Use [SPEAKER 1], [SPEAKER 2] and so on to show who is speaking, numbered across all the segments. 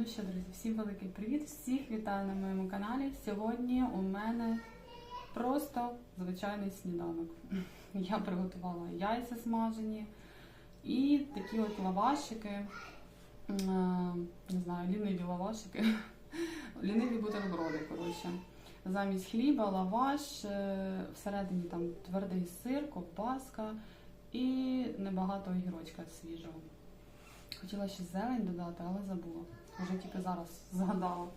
[SPEAKER 1] Ну що, друзі, всім великий привіт! Всіх вітаю на моєму каналі. Сьогодні у мене просто звичайний сніданок. Я приготувала яйця смажені і такі от лавашики, е, не знаю, ліниві лавашики, ліниві бутерброди, коротше. Замість хліба, лаваш, е, всередині там твердий сир, ковбаска і небагато огірочка свіжого. Хотіла ще зелень додати, але забула. Вже тільки зараз згадала.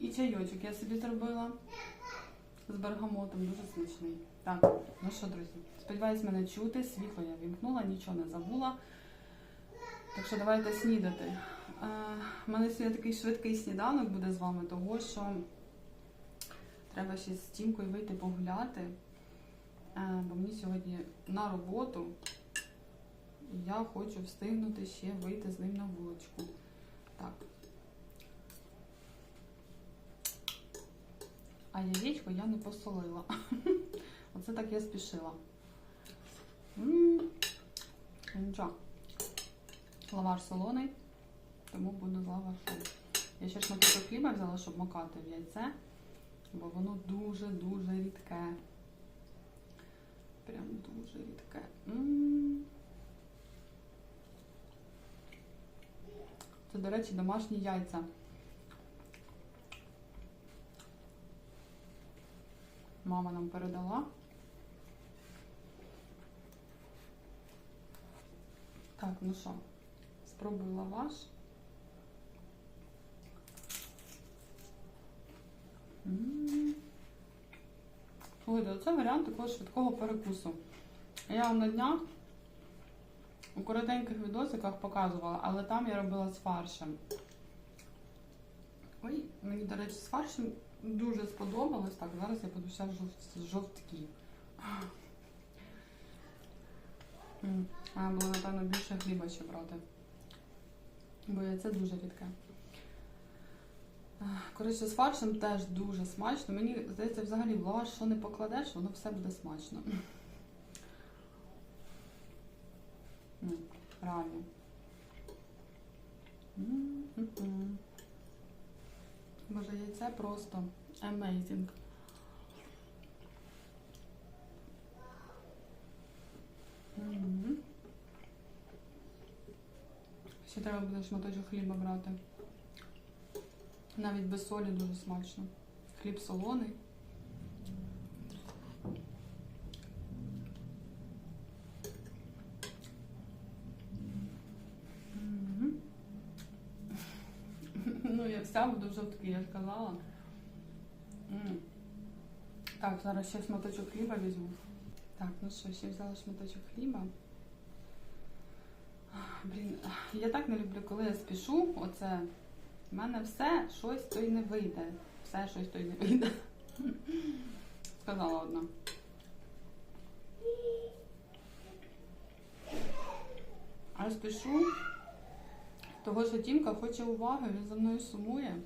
[SPEAKER 1] І чайочок я собі зробила з бергамотом, дуже смачний. Так, ну що, друзі, сподіваюсь, мене чути. Світло я вімкнула, нічого не забула. Так що давайте снідати. Е, У мене сьогодні такий швидкий сніданок буде з вами, того що треба ще з Тімкою вийти погуляти. Е, Бо мені сьогодні на роботу. І я хочу встигнути ще вийти з ним на вуличку. Так. А яєчко я не посолила. Оце так я спішила. Нічого. Лаваш солоний, тому буду з лавашом. Я ще шматочок хліба взяла, щоб макати в яйце, бо воно дуже-дуже рідке. Прям дуже рідке. М. до речі, домашні яйця. Мама нам передала. Так, ну що, спробую лаваш. Слухайте, оце варіант такого швидкого перекусу. Я вам на днях у коротеньких відосиках показувала, але там я робила з фаршем. Ой, мені, до речі, з фаршем дуже сподобалось. Так, зараз я буду в жов- жовткі. М, А було, напевно, більше хліба ще брати. Бо яйце дуже рідке. Коротше, з фаршем теж дуже смачно. Мені здається, взагалі в лаваш, що не покладеш, воно все буде смачно. М, Реально. Боже, яйце просто amazing. Ще треба буде шматочок хліба брати. Навіть без солі дуже смачно. Хліб солоний. Вся буду жовтки, я ж казала. Так, зараз ще шматочок хліба візьму. Так, ну що, ще взяла шматочок хліба. Блін, я так не люблю, коли я спішу. Оце в мене все щось то й не вийде. Все щось то й не вийде. Сказала одна. А спішу. Того, що Тімка хоче уваги, він за мною сумує.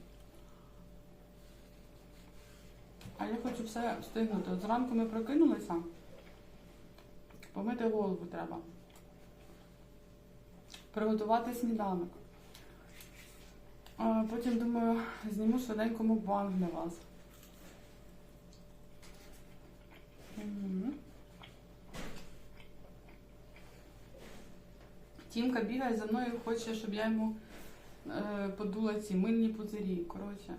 [SPEAKER 1] А я хочу все встигнути. От зранку ми прокинулися. Помити голову треба. Приготувати сніданок. А потім думаю, зніму швиденько мукбанг для вас. Тімка бігає за мною, хоче, щоб я йому е, подула ці мильні пузирі. Коротше.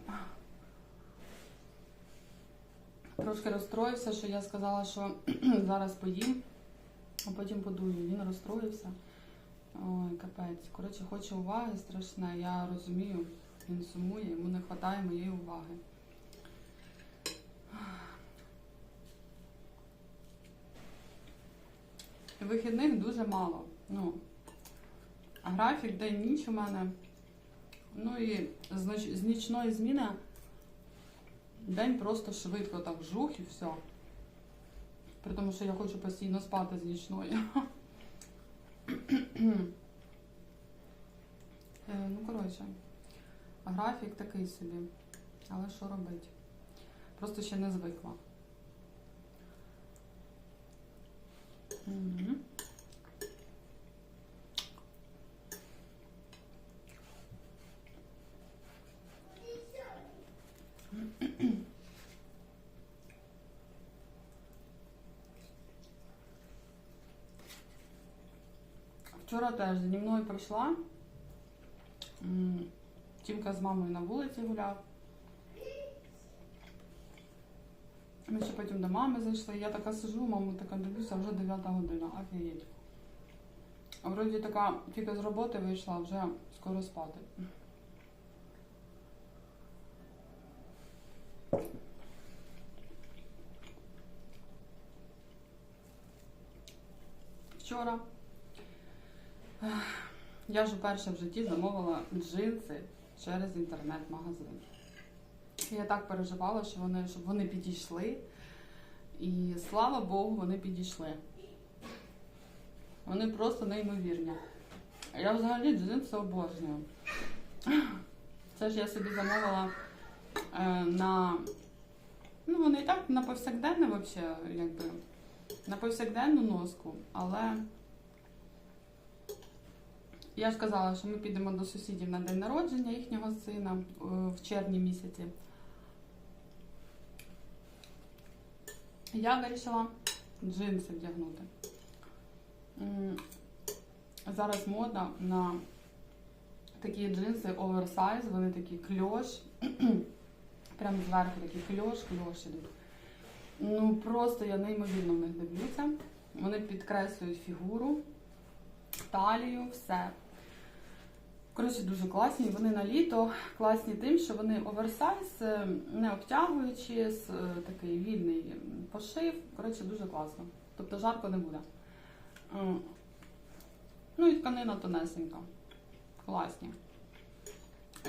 [SPEAKER 1] Трошки розстроївся, що я сказала, що зараз поїм, а потім подую. Він розстроївся. Ой, капець. Коротше, хоче уваги страшне. Я розумію, він сумує, йому не вистачає моєї уваги. Вихідних дуже мало. Ну, графік день ніч у мене. Ну і з, нічної зміни день просто швидко так жух і все. При тому, що я хочу постійно спати з нічної. Е, ну, коротше, графік такий собі. Але що робити? Просто ще не звикла. Мгм. Вчора теж зі мною прийшла. Тімка з мамою на вулиці гуляв. Ми ще потім до мами зайшли. Я така сижу, маму така дивлюся, вже 9 година, офігеть. Вроді така тільки з роботи вийшла, вже скоро спати. Вчора я ж вперше в житті замовила джинси через інтернет-магазин. Я так переживала, що вони, щоб вони підійшли. І слава Богу, вони підійшли. Вони просто неймовірні. Я взагалі джинси обожнюю. Це ж я собі замовила е, на. Ну, вони і так на повсякденне, вообще, якби, на повсякденну носку, але я ж казала, що ми підемо до сусідів на день народження їхнього сина е, в червні місяці. Я вирішила джинси вдягнути. Зараз мода на такі джинси оверсайз, вони такі кльош. Прямо зверху такі кльош, кльош ідуть. Ну просто я неймовірно в них дивлюся. Вони підкреслюють фігуру, талію, все. Коротше, дуже класні. Вони на літо класні тим, що вони оверсайз, е, не обтягуючи, е, такий вільний пошив. Коротше, дуже класно. Тобто жарко не буде. Ну і тканина тонесенька. Класні.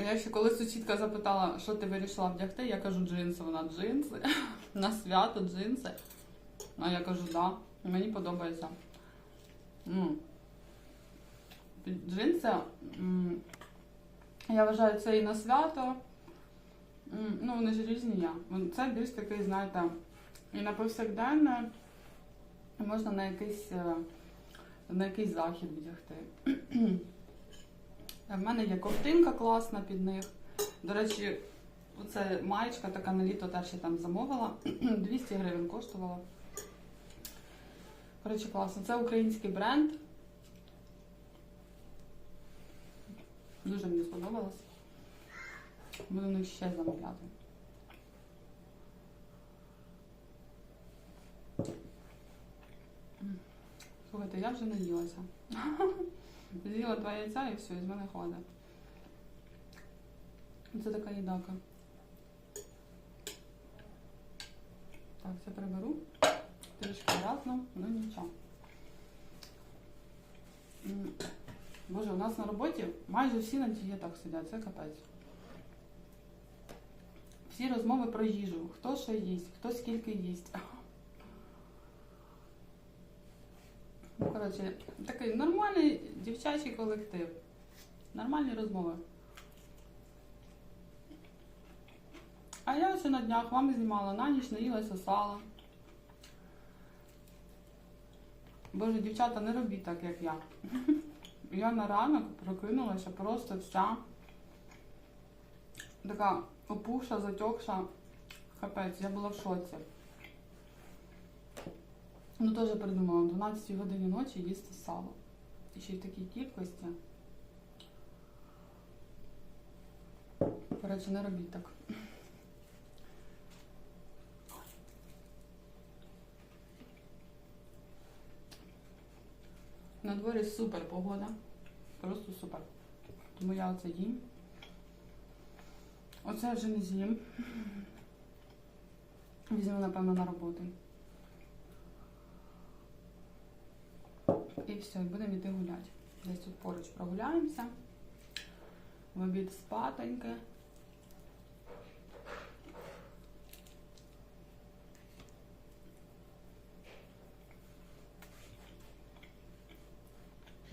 [SPEAKER 1] Я ще коли сусідка запитала, що ти вирішила вдягти, я кажу джинси, вона джинси. На свято джинси. А я кажу, да, мені подобається. Джинси, я вважаю, це і на свято. Ну, вони ж різні я. Це більш такий, знаєте, і на повсякденне, можна на якийсь, е, на якийсь захід вдягти. В мене є ковтинка класна під них. До речі, оце маєчка така на літо теж я там замовила. 200 гривень коштувала. Коротше, класно. Це український бренд. Дуже мені сподобалось. Буду них ще замовляти. Слухайте, я вже наїлася. З'їла два яйця і все, і з мене ходить. Це така їдака. Так, це приберу. Трішки грязно, ну нічого. Боже, у нас на роботі майже всі на дієтах сидять, це капець. Всі розмови про їжу. Хто що їсть, хто скільки їсть. Ну, коротше, такий нормальний дівчачий колектив. Нормальні розмови. А я ще на днях вам знімала, на ніч наїлася сала. Боже, дівчата, не робіть так, як я. Я на ранок прокинулася просто вся така опухша, затекша. Капець, я була в шоці. Ну теж придумала, о 12 годині ночі їсти сало. І ще й в такій кількості. Коротше, не робіть так. На дворі супер погода. Просто супер. Тому я оце їм. Оце вже не з'їм. Візьму, напевно, на роботу. І все, будемо йти гуляти. Десь тут поруч прогуляємося. В обід спатоньки.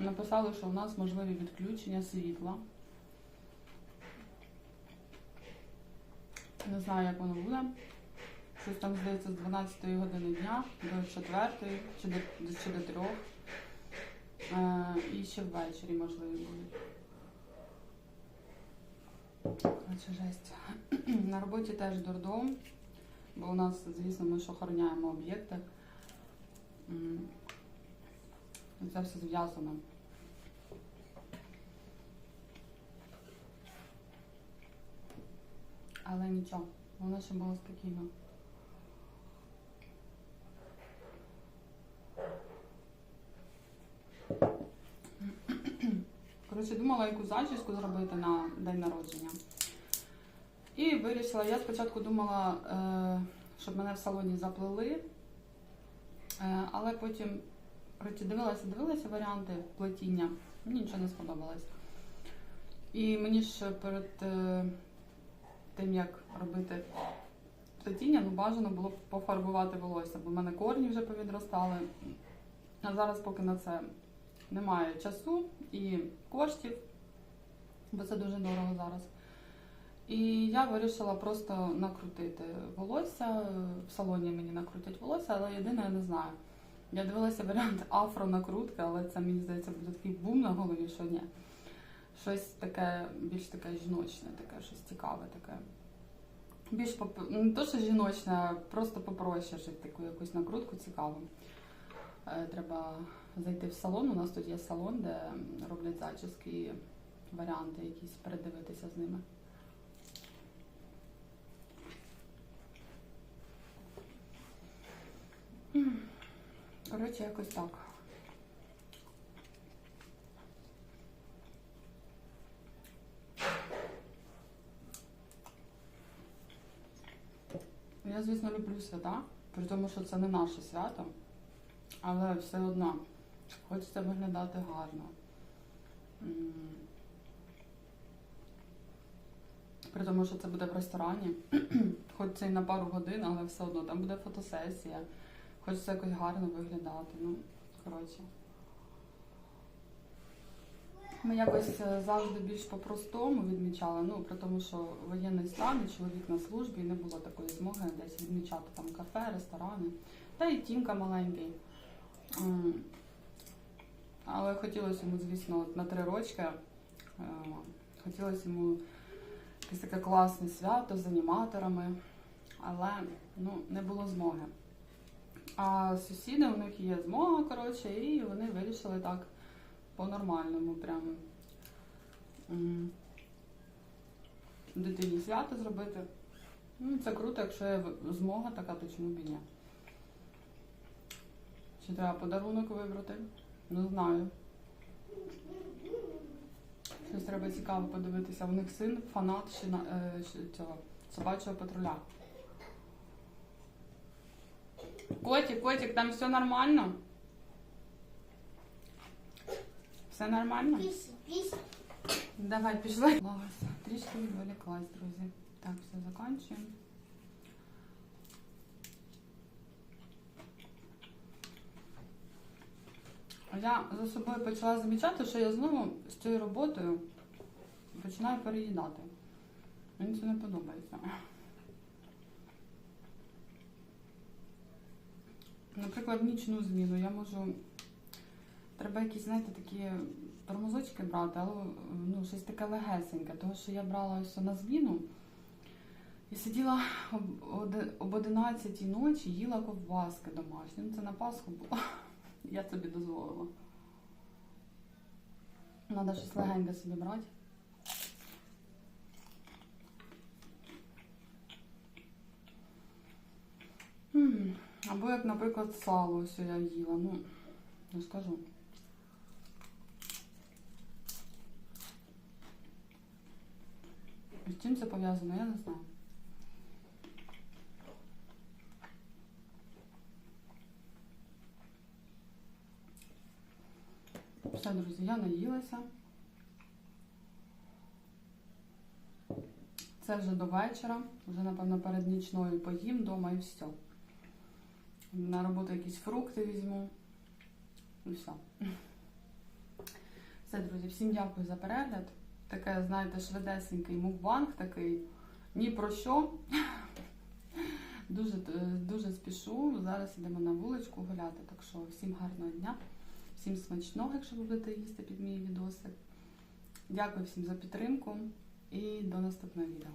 [SPEAKER 1] Написали, що у нас можливі відключення світла. Не знаю, як воно буде. Щось там здається з 12 години дня до 4 чи до, чи до 3. Е, і ще ввечері можливі будуть. Коротше, жесть. На роботі теж дурдом, бо у нас, звісно, ми ж охороняємо об'єкти. Це все зв'язано. Але нічого, воно ще було спокійно. Коротше, думала, яку зачіску зробити на день народження. І вирішила, я спочатку думала, е, щоб мене в салоні заплели, е, але потім коротше, дивилася, дивилася варіанти плетіння. Мені нічого не сподобалось. І мені ж перед е, тим, як робити плетіння, ну бажано було пофарбувати волосся, бо в мене корні вже повідростали. А зараз поки на це немає часу і коштів, бо це дуже дорого зараз. І я вирішила просто накрутити волосся. В салоні мені накрутять волосся, але єдине я не знаю. Я дивилася варіант афро-накрутки, але це мені здається буде такий бум на голові, що ні. Щось таке, більш таке жіночне, таке, щось цікаве таке. Більш поп... ну, не то, що жіночне, просто попроще жити таку якусь накрутку цікаву. Е, Треба зайти в салон. У нас тут є салон, де роблять зачіски і варіанти якісь передивитися з ними. Коротше, якось так. Я, звісно, люблю свята, при тому, що це не наше свято, але все одно хочеться виглядати гарно. При тому, що це буде в ресторані, хоч це і на пару годин, але все одно там буде фотосесія. Хочеться якось гарно виглядати. Ну, коротше. Ми якось е, завжди більш по-простому відмічали, ну, при тому, що воєнний стан, і чоловік на службі, не було такої змоги десь відмічати там кафе, ресторани. Та і тімка маленький. Але хотілося йому, звісно, на три рочки. е, Хотілося йому якесь таке класне свято з аніматорами, але ну, не було змоги. А сусіди у них є змога, коротше, і вони вирішили так по-нормальному прям м, дитині свято зробити. Ну, це круто, якщо є змога така, то чому б і ні. Чи треба подарунок вибрати? Не знаю. Щось треба цікаво подивитися. У них син фанат е, цього собачого патруля. Котик, котик, там все нормально? Все нормально? Давай, пішли. Лавась. Трішки відволіклась, друзі. Так, все закінчуємо. Я за собою почала замічати, що я знову з цією роботою починаю переїдати. Мені це не подобається. Наприклад, нічну зміну я можу. Треба якісь, знаєте, такі тормозочки брати, але ну, щось таке легесеньке, тому що я брала ось на зміну і сиділа об, оде- об 11 ночі, їла ковбаски домашні. Ну, це на Пасху було. Я собі дозволила. Треба щось легеньке собі брати. Або як, наприклад, сало ось я їла. Ну, не скажу. З чим це пов'язано, я не знаю. Все, друзі, я наїлася. Це вже до вечора. Вже, напевно, перед нічною поїм вдома і все. На роботу якісь фрукти візьму. І все. Все, друзі, всім дякую за перегляд. Таке, знаєте, швидесенький мукбанг такий. Ні про що. Дуже, е, дуже спішу. Зараз йдемо на вуличку гуляти. Так що всім гарного дня, всім смачного, якщо ви будете їсти під мій відосик. Дякую всім за підтримку і до наступного відео.